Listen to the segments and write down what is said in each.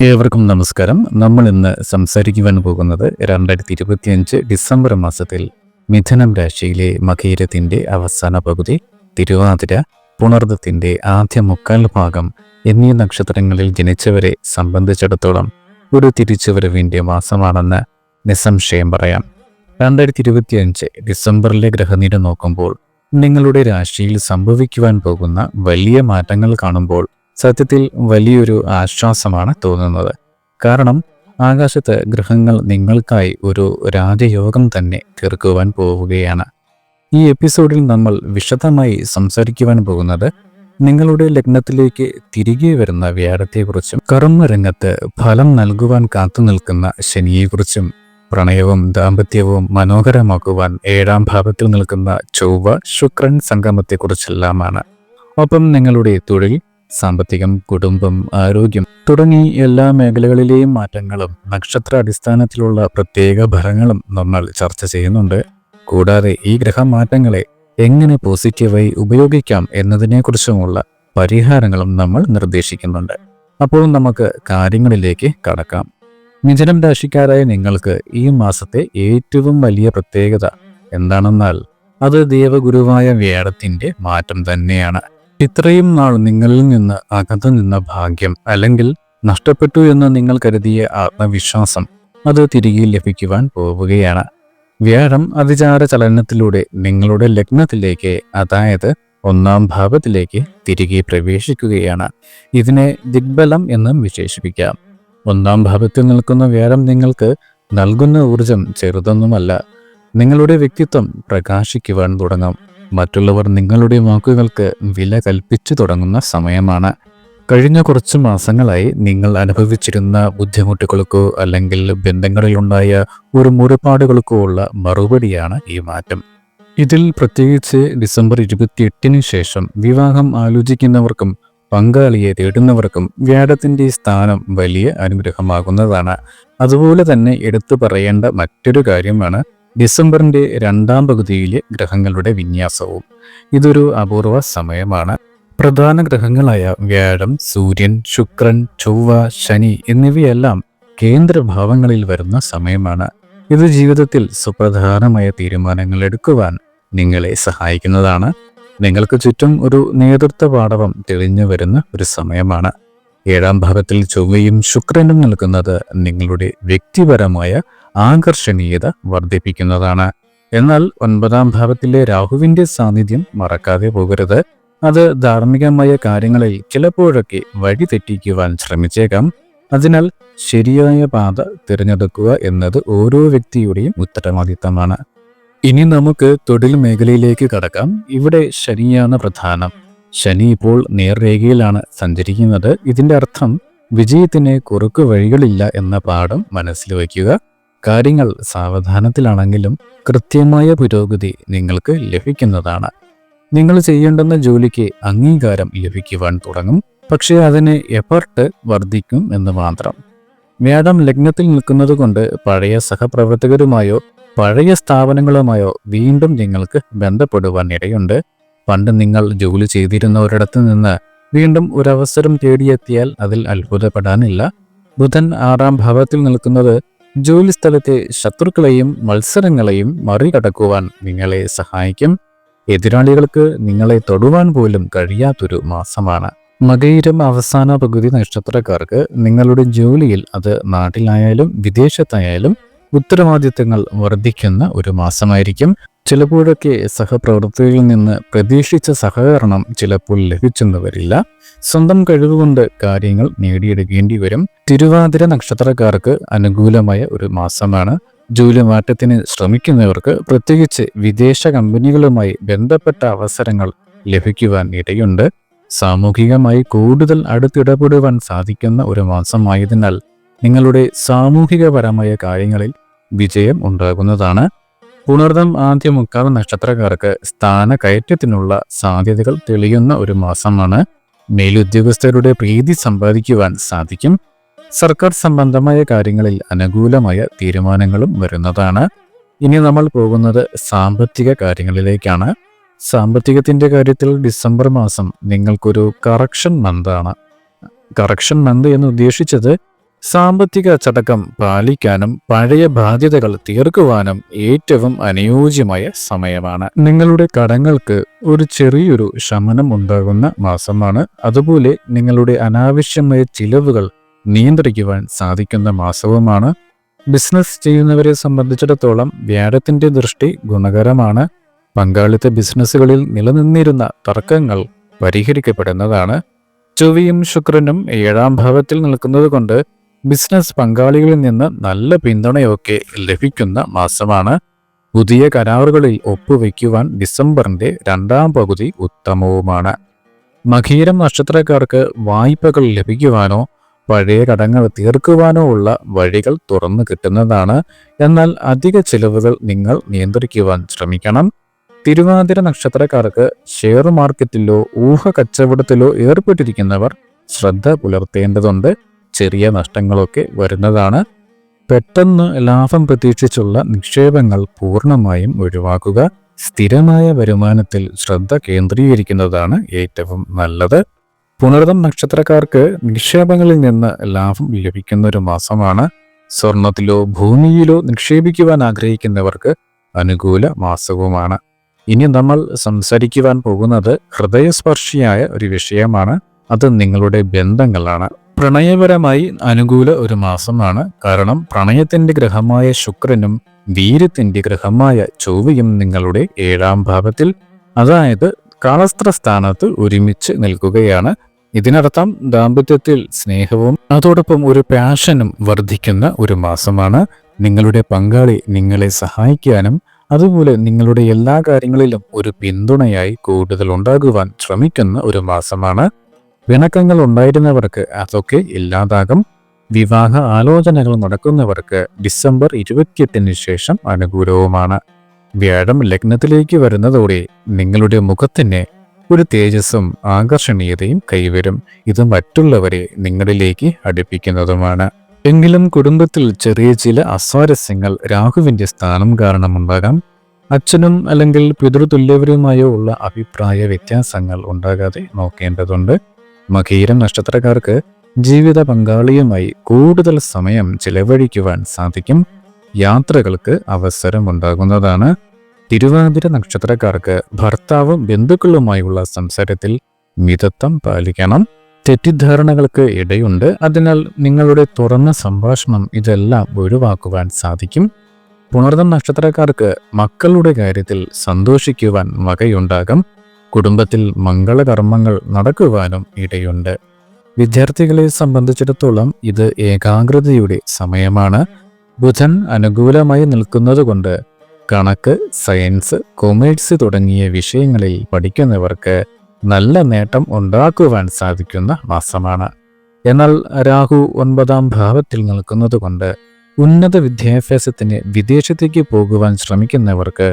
ഏവർക്കും നമസ്കാരം. നമ്മൾ ഇന്ന് സംസാരിക്കുവാൻ പോകുന്നത് രണ്ടായിരത്തി ഇരുപത്തിയഞ്ച് ഡിസംബർ മാസത്തിൽ മിഥുനം രാശിയിലെ മകീരത്തിന്റെ അവസാന പകുതി തിരുവാതിര പുണർദത്തിന്റെ ആദ്യ മുക്കാൽ ഭാഗം എന്നീ നക്ഷത്രങ്ങളിൽ ജനിച്ചവരെ സംബന്ധിച്ചിടത്തോളം ഒരു തിരിച്ചുവരവിന്റെ മാസമാണെന്ന് നിസ്സംശയം പറയാം. രണ്ടായിരത്തി ഇരുപത്തിയഞ്ച് ഡിസംബറിലെ ഗ്രഹനില നോക്കുമ്പോൾ നിങ്ങളുടെ രാശിയിൽ സംഭവിക്കുവാൻ പോകുന്ന വലിയ മാറ്റങ്ങൾ കാണുമ്പോൾ സത്യത്തിൽ വലിയൊരു ആശ്വാസമാണ് തോന്നുന്നത്. കാരണം ആകാശത്ത് ഗ്രഹങ്ങൾ നിങ്ങൾക്കായി ഒരു രാജയോഗം തന്നെ തീർക്കുവാൻ പോവുകയാണ്. ഈ എപ്പിസോഡിൽ നമ്മൾ വിശദമായി സംസാരിക്കുവാൻ പോകുന്നത് നിങ്ങളുടെ ലഗ്നത്തിലേക്ക് തിരികെ വരുന്ന വ്യാഴത്തെക്കുറിച്ചും കർമ്മരംഗത്ത് ഫലം നൽകുവാൻ കാത്തു നിൽക്കുന്ന ശനിയെക്കുറിച്ചും പ്രണയവും ദാമ്പത്യവും മനോഹരമാക്കുവാൻ ഏഴാം ഭാവത്തിൽ നിൽക്കുന്ന ചൊവ്വ ശുക്രൻ സംഗമത്തെക്കുറിച്ചെല്ലാമാണ്. ഒപ്പം നിങ്ങളുടെ തൊഴിൽ സാമ്പത്തികം കുടുംബം ആരോഗ്യം തുടങ്ങി എല്ലാ മേഖലകളിലെയും മാറ്റങ്ങളും നക്ഷത്ര അടിസ്ഥാനത്തിലുള്ള പ്രത്യേക ഫലങ്ങളും നമ്മൾ ചർച്ച ചെയ്യുന്നുണ്ട്. കൂടാതെ ഈ ഗ്രഹമാറ്റങ്ങളെ എങ്ങനെ പോസിറ്റീവായി ഉപയോഗിക്കാം എന്നതിനെക്കുറിച്ചുമുള്ള പരിഹാരങ്ങളും നമ്മൾ നിർദ്ദേശിക്കുന്നുണ്ട്. അപ്പോൾ നമുക്ക് കാര്യങ്ങളിലേക്ക് കടക്കാം. മിഥുനം രാശിക്കാരായ നിങ്ങൾക്ക് ഈ മാസത്തെ ഏറ്റവും വലിയ പ്രത്യേകത എന്താണെന്നാൽ അത് ദേവഗുരുവായ വ്യാഴത്തിന്റെ മാറ്റം തന്നെയാണ്. ഇത്രയും നാൾ നിങ്ങളിൽ നിന്ന് അകന്നു നിന്ന ഭാഗ്യം അല്ലെങ്കിൽ നഷ്ടപ്പെട്ടു എന്ന് നിങ്ങൾ കരുതിയ ആത്മവിശ്വാസം അത് തിരികെ ലഭിക്കുവാൻ പോവുകയാണ്. വ്യാഴം അതിചാര ചലനത്തിലൂടെ നിങ്ങളുടെ ലഗ്നത്തിലേക്ക് അതായത് ഒന്നാം ഭാവത്തിലേക്ക് തിരികെ പ്രവേശിക്കുകയാണ്. ഇതിനെ ദിഗ്ബലം എന്നും വിശേഷിപ്പിക്കാം. ഒന്നാം ഭാവത്തിൽ നിൽക്കുന്ന വ്യാഴം നിങ്ങൾക്ക് നൽകുന്ന ഊർജം ചെറുതൊന്നുമല്ല. നിങ്ങളുടെ വ്യക്തിത്വം പ്രകാശിക്കുവാൻ തുടങ്ങും. മറ്റുള്ളവർ നിങ്ങളുടെ വാക്കുകൾക്ക് വില കൽപ്പിച്ചു തുടങ്ങുന്ന സമയമാണ്. കഴിഞ്ഞ കുറച്ച് മാസങ്ങളായി നിങ്ങൾ അനുഭവിച്ചിരുന്ന ബുദ്ധിമുട്ടുകൾക്കോ അല്ലെങ്കിൽ ബന്ധങ്ങളിലുണ്ടായ ഒരു മുറിപ്പാടുകൾക്കോ ഉള്ള മറുപടിയാണ് ഈ മാറ്റം. ഇതിൽ പ്രത്യേകിച്ച് ഡിസംബർ ഇരുപത്തിയെട്ടിന് ശേഷം വിവാഹം ആലോചിക്കുന്നവർക്കും പങ്കാളിയെ തേടുന്നവർക്കും വ്യാഴത്തിന്റെ സ്ഥാനം വലിയ അനുഗ്രഹമാകുന്നതാണ്. അതുപോലെ തന്നെ എടുത്തു പറയേണ്ട മറ്റൊരു കാര്യമാണ് ഡിസംബറിന്റെ രണ്ടാം പകുതിയിലെ ഗ്രഹങ്ങളുടെ വിന്യാസവും ഇതൊരു അപൂർവ സമയമാണ്. പ്രധാന ഗ്രഹങ്ങളായ വ്യാഴം സൂര്യൻ ശുക്രൻ ചൊവ്വ ശനി എന്നിവയെല്ലാം കേന്ദ്രഭാവങ്ങളിൽ വരുന്ന സമയമാണ്. ഇത് ജീവിതത്തിൽ സുപ്രധാനമായ തീരുമാനങ്ങൾ എടുക്കുവാൻ നിങ്ങളെ സഹായിക്കുന്നതാണ്. നിങ്ങൾക്ക് ചുറ്റും ഒരു നേതൃത്വ പാടവം തെളിഞ്ഞു വരുന്ന ഒരു സമയമാണ്. ഏഴാം ഭാവത്തിൽ ചൊവ്വയും ശുക്രനും നിൽക്കുന്നത് നിങ്ങളുടെ വ്യക്തിപരമായ ആകർഷണീയത വർദ്ധിപ്പിക്കുന്നതാണ്. എന്നാൽ ഒൻപതാം ഭാവത്തിലെ രാഹുവിന്റെ സാന്നിധ്യം മറക്കാതെ പോകരുത്. അത് ധാർമ്മികമായ കാര്യങ്ങളിൽ ചിലപ്പോഴൊക്കെ വഴി തെറ്റിക്കുവാൻ ശ്രമിച്ചേക്കാം. അതിനാൽ ശരിയായ പാത തിരഞ്ഞെടുക്കുക എന്നത് ഓരോ വ്യക്തിയുടെയും ഉത്തരവാദിത്തമാണ്. ഇനി നമുക്ക് തൊഴിൽ മേഖലയിലേക്ക് കടക്കാം. ഇവിടെ ശനിയാണ് പ്രധാനം. ശനി ഇപ്പോൾ നേർരേഖയിലാണ് സഞ്ചരിക്കുന്നത്. ഇതിന്റെ അർത്ഥം വിജയത്തിന് കുറുക്കു വഴികളില്ല എന്ന പാഠം മനസ്സിൽ വയ്ക്കുക. കാര്യങ്ങൾ സാവധാനത്തിലാണെങ്കിലും കൃത്യമായ പുരോഗതി നിങ്ങൾക്ക് ലഭിക്കുന്നതാണ്. നിങ്ങൾ ചെയ്യേണ്ടുന്ന ജോലിക്ക് അംഗീകാരം ലഭിക്കുവാൻ തുടങ്ങും. പക്ഷേ അതിന് എഫർട്ട് വർദ്ധിക്കും എന്ന് മാത്രം. വ്യാഴം ലഗ്നത്തിൽ നിൽക്കുന്നത് കൊണ്ട് പഴയ സഹപ്രവർത്തകരുമായോ പഴയ സ്ഥാപനങ്ങളുമായോ വീണ്ടും നിങ്ങൾക്ക് ബന്ധപ്പെടുവാൻ ഇടയുണ്ട്. പണ്ട് നിങ്ങൾ ജോലി ചെയ്തിരുന്ന ഒരിടത്ത് നിന്ന് വീണ്ടും ഒരവസരം തേടിയെത്തിയാൽ അതിൽ അത്ഭുതപ്പെടാനില്ല. ബുധൻ ആറാം ഭാവത്തിൽ നിൽക്കുന്നത് ജോലിസ്ഥലത്തെ ശത്രുക്കളെയും മത്സരങ്ങളെയും മറികടക്കുവാൻ നിങ്ങളെ സഹായിക്കും. എതിരാളികൾക്ക് നിങ്ങളെ തൊടുവാൻ പോലും കഴിയാത്തൊരു മാസമാണ്. മകയിരം അവസാന പകുതി നക്ഷത്രക്കാർക്ക് നിങ്ങളുടെ ജോലിയിൽ അത് നാട്ടിലായാലും വിദേശത്തായാലും ഉത്തരവാദിത്തങ്ങൾ വർദ്ധിക്കുന്ന ഒരു മാസമായിരിക്കും. ചിലപ്പോഴൊക്കെ സഹപ്രവർത്തകരിൽ നിന്ന് പ്രതീക്ഷിച്ച സഹകരണം ചിലപ്പോൾ ലഭിച്ചെന്ന് വരില്ല സ്വന്തം കഴിവുകൊണ്ട് കാര്യങ്ങൾ നേടിയെടുക്കേണ്ടി വരും. തിരുവാതിര നക്ഷത്രക്കാർക്ക് അനുകൂലമായ ഒരു മാസമാണ്. ജോലി മാറ്റത്തിന് ശ്രമിക്കുന്നവർക്ക് പ്രത്യേകിച്ച് വിദേശ കമ്പനികളുമായി ബന്ധപ്പെട്ട അവസരങ്ങൾ ലഭിക്കുവാൻ ഇടയുണ്ട്. സാമൂഹികമായി കൂടുതൽ അടുത്തിടപെടുവാൻ സാധിക്കുന്ന ഒരു മാസമായതിനാൽ നിങ്ങളുടെ സാമൂഹികപരമായ കാര്യങ്ങളിൽ വിജയം ഉണ്ടാകുന്നതാണ്. പുണർദം ആദ്യ മുക്കാൽ നക്ഷത്രക്കാർക്ക് സ്ഥാന കയറ്റത്തിനുള്ള സാധ്യതകൾ തെളിയുന്ന ഒരു മാസമാണ്. മേലുദ്യോഗസ്ഥരുടെ പ്രീതി സമ്പാദിക്കുവാൻ സാധിക്കും. സർക്കാർ സംബന്ധമായ കാര്യങ്ങളിൽ അനുകൂലമായ തീരുമാനങ്ങളും വരുന്നതാണ്. ഇനി നമ്മൾ പോകുന്നത് സാമ്പത്തിക കാര്യങ്ങളിലേക്കാണ്. സാമ്പത്തികത്തിന്റെ കാര്യത്തിൽ ഡിസംബർ മാസം നിങ്ങൾക്കൊരു കറക്ഷൻ മന്താണ്. കറക്ഷൻ മന്ത് എന്ന് ഉദ്ദേശിച്ചത് സാമ്പത്തിക അച്ചടക്കം പാലിക്കാനും പഴയ ബാധ്യതകൾ തീർക്കുവാനും ഏറ്റവും അനുയോജ്യമായ സമയമാണ്. നിങ്ങളുടെ കടങ്ങൾക്ക് ഒരു ചെറിയൊരു ശമനം ഉണ്ടാകുന്ന മാസമാണ്. അതുപോലെ നിങ്ങളുടെ അനാവശ്യമായ ചിലവുകൾ നിയന്ത്രിക്കുവാൻ സാധിക്കുന്ന മാസവുമാണ്. ബിസിനസ് ചെയ്യുന്നവരെ സംബന്ധിച്ചിടത്തോളം വ്യാഴത്തിന്റെ ദൃഷ്ടി ഗുണകരമാണ്. പങ്കാളിത്ത ബിസിനസ്സുകളിൽ നിലനിന്നിരുന്ന തർക്കങ്ങൾ പരിഹരിക്കപ്പെടുന്നതാണ്. ചൊവ്വയും ശുക്രനും ഏഴാം ഭാവത്തിൽ നിൽക്കുന്നത് കൊണ്ട് ബിസിനസ് പങ്കാളികളിൽ നിന്ന് നല്ല പിന്തുണയൊക്കെ ലഭിക്കുന്ന മാസമാണ്. പുതിയ കരാറുകളിൽ ഒപ്പുവെക്കുവാൻ ഡിസംബറിന്റെ രണ്ടാം പകുതി ഉത്തമവുമാണ്. മഖീരം നക്ഷത്രക്കാർക്ക് വായ്പകൾ ലഭിക്കുവാനോ പഴയ കടങ്ങൾ തീർക്കുവാനോ ഉള്ള വഴികൾ തുറന്നു കിട്ടുന്നതാണ്. എന്നാൽ അധിക ചിലവുകൾ നിങ്ങൾ നിയന്ത്രിക്കുവാൻ ശ്രമിക്കണം. തിരുവാതിര നക്ഷത്രക്കാർക്ക് ഷെയർ മാർക്കറ്റിലോ ഊഹ കച്ചവടത്തിലോ ഏർപ്പെട്ടിരിക്കുന്നവർ ശ്രദ്ധ പുലർത്തേണ്ടതുണ്ട്. ചെറിയ നഷ്ടങ്ങളൊക്കെ വരുന്നതാണ്. പെട്ടെന്ന് ലാഭം പ്രതീക്ഷിച്ചുള്ള നിക്ഷേപങ്ങൾ പൂർണമായും ഒഴിവാക്കുക സ്ഥിരമായ വരുമാനത്തിൽ ശ്രദ്ധ കേന്ദ്രീകരിക്കുന്നതാണ് ഏറ്റവും നല്ലത്. പുണർതം നക്ഷത്രക്കാർക്ക് നിക്ഷേപങ്ങളിൽ നിന്ന് ലാഭം ലഭിക്കുന്ന ഒരു മാസമാണ്. സ്വർണത്തിലോ ഭൂമിയിലോ നിക്ഷേപിക്കുവാൻ ആഗ്രഹിക്കുന്നവർക്ക് അനുകൂല മാസവുമാണ്. ഇനി നമ്മൾ സംസാരിക്കുവാൻ പോകുന്നത് ഹൃദയസ്പർശിയായ ഒരു വിഷയമാണ്. അത് നിങ്ങളുടെ ബന്ധങ്ങളാണ്. പ്രണയപരമായി അനുകൂല ഒരു മാസമാണ്. കാരണം പ്രണയത്തിന്റെ ഗ്രഹമായ ശുക്രനും വീര്യത്തിന്റെ ഗ്രഹമായ ചൊവ്വയും നിങ്ങളുടെ ഏഴാം ഭാവത്തിൽ അതായത് കാളസ്ത്ര സ്ഥാനത്ത് ഒരുമിച്ച് നിൽക്കുകയാണ്. ഇതിനർത്ഥം ദാമ്പത്യത്തിൽ സ്നേഹവും അതോടൊപ്പം ഒരു പാഷനും വർദ്ധിക്കുന്ന ഒരു മാസമാണ്. നിങ്ങളുടെ പങ്കാളി നിങ്ങളെ സഹായിക്കാനും അതുപോലെ നിങ്ങളുടെ എല്ലാ കാര്യങ്ങളിലും ഒരു പിന്തുണയായി കൂടുതൽ ഉണ്ടാകുവാൻ ശ്രമിക്കുന്ന ഒരു മാസമാണ്. പിണക്കങ്ങൾ ഉണ്ടായിരുന്നവർക്ക് അതൊക്കെ ഇല്ലാതാകും. വിവാഹ ആലോചനകൾ നടക്കുന്നവർക്ക് ഡിസംബർ ഇരുപത്തിയെട്ടിന് ശേഷം അനുകൂലവുമാണ്. വ്യാഴം ലഗ്നത്തിലേക്ക് വരുന്നതോടെ നിങ്ങളുടെ മുഖത്തിന് ഒരു തേജസ്സും ആകർഷണീയതയും കൈവരും. ഇത് മറ്റുള്ളവരെ നിങ്ങളിലേക്ക് അടുപ്പിക്കുന്നതുമാണ്. എങ്കിലും കുടുംബത്തിൽ ചെറിയ ചില അസ്വാരസ്യങ്ങൾ രാഹുവിന്റെ സ്ഥാനം കാരണമുണ്ടാകാം. അച്ഛനും അല്ലെങ്കിൽ പിതൃതുല്യവരുമായോ ഉള്ള അഭിപ്രായ വ്യത്യാസങ്ങൾ ഉണ്ടാകാതെ നോക്കേണ്ടതുണ്ട്. മകീരം നക്ഷത്രക്കാർക്ക് ജീവിത പങ്കാളിയുമായി കൂടുതൽ സമയം ചിലവഴിക്കുവാൻ സാധിക്കും. യാത്രകൾക്ക് അവസരമുണ്ടാകുന്നതാണ്. തിരുവാതിര നക്ഷത്രക്കാർക്ക് ഭർത്താവും ബന്ധുക്കളുമായുള്ള സംസാരത്തിൽ മിതത്വം പാലിക്കണം. തെറ്റിദ്ധാരണകൾക്ക് ഇടയുണ്ട്. അതിനാൽ നിങ്ങളുടെ തുറന്ന സംഭാഷണം ഇതെല്ലാം ഒഴിവാക്കുവാൻ സാധിക്കും. പുണർദം നക്ഷത്രക്കാർക്ക് മക്കളുടെ കാര്യത്തിൽ സന്തോഷിക്കുവാൻ വകയുണ്ടാകും. കുടുംബത്തിൽ മംഗളകർമ്മങ്ങൾ നടക്കുവാനും ഇടയുണ്ട്. വിദ്യാർത്ഥികളെ സംബന്ധിച്ചിടത്തോളം ഇത് ഏകാഗ്രതയുടെ സമയമാണ്. ബുധൻ അനുകൂലമായി നിൽക്കുന്നതുകൊണ്ട് കണക്ക് സയൻസ് കൊമേഴ്സ് തുടങ്ങിയ വിഷയങ്ങളിൽ പഠിക്കുന്നവർക്ക് നല്ല നേട്ടം ഉണ്ടാക്കുവാൻ സാധിക്കുന്ന മാസമാണ്. എന്നാൽ രാഹു ഒൻപതാം ഭാവത്തിൽ നിൽക്കുന്നതുകൊണ്ട് ഉന്നത വിദ്യാഭ്യാസത്തിന് വിദേശത്തേക്ക് പോകുവാൻ ശ്രമിക്കുന്നവർക്ക്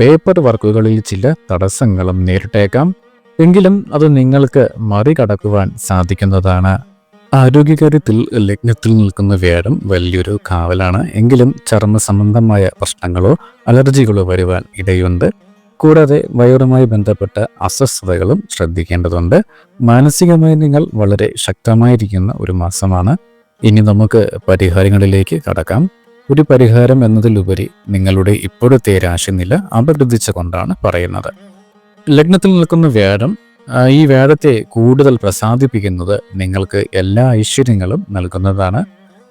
പേപ്പർ വർക്കുകളിൽ ചില തടസ്സങ്ങളും നേരിട്ടേക്കാം. എങ്കിലും അത് നിങ്ങൾക്ക് മറികടക്കുവാൻ സാധിക്കുന്നതാണ്. ആരോഗ്യകാര്യത്തിൽ ലഗ്നത്തിൽ നിൽക്കുന്ന വേടം വലിയൊരു കാവലാണ്. എങ്കിലും ചർമ്മ സംബന്ധമായ പ്രശ്നങ്ങളോ അലർജികളോ വരുവാൻ ഇടയുണ്ട്. കൂടാതെ വയറുമായി ബന്ധപ്പെട്ട അസ്വസ്ഥതകളും ശ്രദ്ധിക്കേണ്ടതുണ്ട്. മാനസികമായി നിങ്ങൾ വളരെ ശക്തമായിരിക്കുന്ന ഒരു മാസമാണ്. ഇനി നമുക്ക് പരിഹാരങ്ങളിലേക്ക് കടക്കാം. ഒരു പരിഹാരം എന്നതിലുപരി നിങ്ങളുടെ ഇപ്പോഴത്തെ രാശിനില അപഗ്രഥിച്ച കൊണ്ടാണ് പറയുന്നത്. ലഗ്നത്തിൽ നിൽക്കുന്ന വ്യാഴം ഈ വ്യാഴത്തെ കൂടുതൽ പ്രസാദിപ്പിക്കുന്നത് നിങ്ങൾക്ക് എല്ലാ ഐശ്വര്യങ്ങളും നൽകുന്നതാണ്.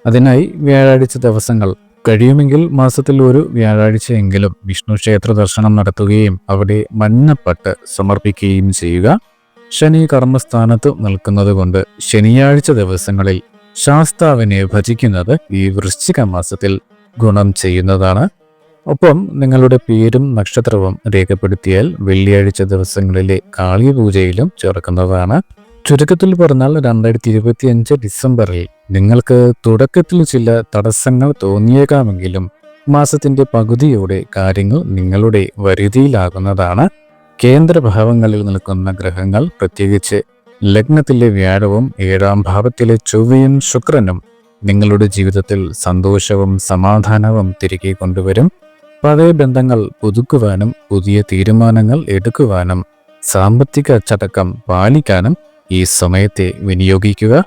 അതിനായി വ്യാഴാഴ്ച ദിവസങ്ങൾ കഴിയുമെങ്കിൽ മാസത്തിൽ ഒരു വ്യാഴാഴ്ചയെങ്കിലും വിഷ്ണു ക്ഷേത്ര ദർശനം നടത്തുകയും അവിടെ മഞ്ഞപ്പട്ട് സമർപ്പിക്കുകയും ചെയ്യുക. ശനി കർമ്മസ്ഥാനത്ത് നിൽക്കുന്നത് കൊണ്ട് ശനിയാഴ്ച ദിവസങ്ങളിൽ ശാസ്താവിനെ ഭജിക്കുന്നത് ഈ വൃശ്ചിക മാസത്തിൽ ഗുണം ചെയ്യുന്നതാണ്. ഒപ്പം നിങ്ങളുടെ പേരും നക്ഷത്രവും രേഖപ്പെടുത്തിയാൽ വെള്ളിയാഴ്ച ദിവസങ്ങളിലെ കാളിപൂജയിലും ചേർക്കുന്നതാണ്. ചുരുക്കത്തിൽ പറഞ്ഞാൽ രണ്ടായിരത്തി ഇരുപത്തി അഞ്ച് ഡിസംബറിൽ നിങ്ങൾക്ക് തുടക്കത്തിൽ ചില തടസ്സങ്ങൾ തോന്നിയേക്കാമെങ്കിലും മാസത്തിന്റെ പകുതിയോടെ കാര്യങ്ങൾ നിങ്ങളുടെ വരുതിയിലാകുന്നതാണ്. കേന്ദ്രഭാവങ്ങളിൽ നിൽക്കുന്ന ഗ്രഹങ്ങൾ പ്രത്യേകിച്ച് ലഗ്നത്തിലെ വ്യാഴവും ഏഴാം ഭാവത്തിലെ ചൊവ്വയും ശുക്രനും നിങ്ങളുടെ ജീവിതത്തിൽ സന്തോഷവും സമാധാനവും തിരികെ കൊണ്ടുവരും. പഴയ ബന്ധങ്ങൾ പുതുക്കുവാനും പുതിയ തീരുമാനങ്ങൾ എടുക്കുവാനും സാമ്പത്തിക അച്ചടക്കം പാലിക്കാനും ഈ സമയത്തെ വിനിയോഗിക്കുക.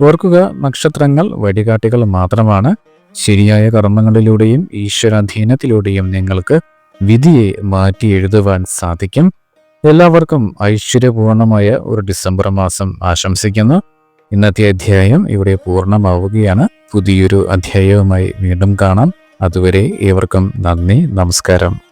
ഓർക്കുക നക്ഷത്രങ്ങൾ വഴികാട്ടികൾ മാത്രമാണ്. ശരിയായ കർമ്മങ്ങളിലൂടെയും ഈശ്വരാധീനത്തിലൂടെയും നിങ്ങൾക്ക് വിധിയെ മാറ്റി എഴുതുവാൻ സാധിക്കും. എല്ലാവർക്കും ഐശ്വര്യപൂർണമായ ഒരു ഡിസംബർ മാസം ആശംസിക്കുന്നു. ഇന്നത്തെ അധ്യായം ഇവിടെ പൂർണമാവുകയാണ്. പുതിയൊരു അധ്യായവുമായി വീണ്ടും കാണാം. അതുവരെ ഏവർക്കും നന്ദി നമസ്കാരം.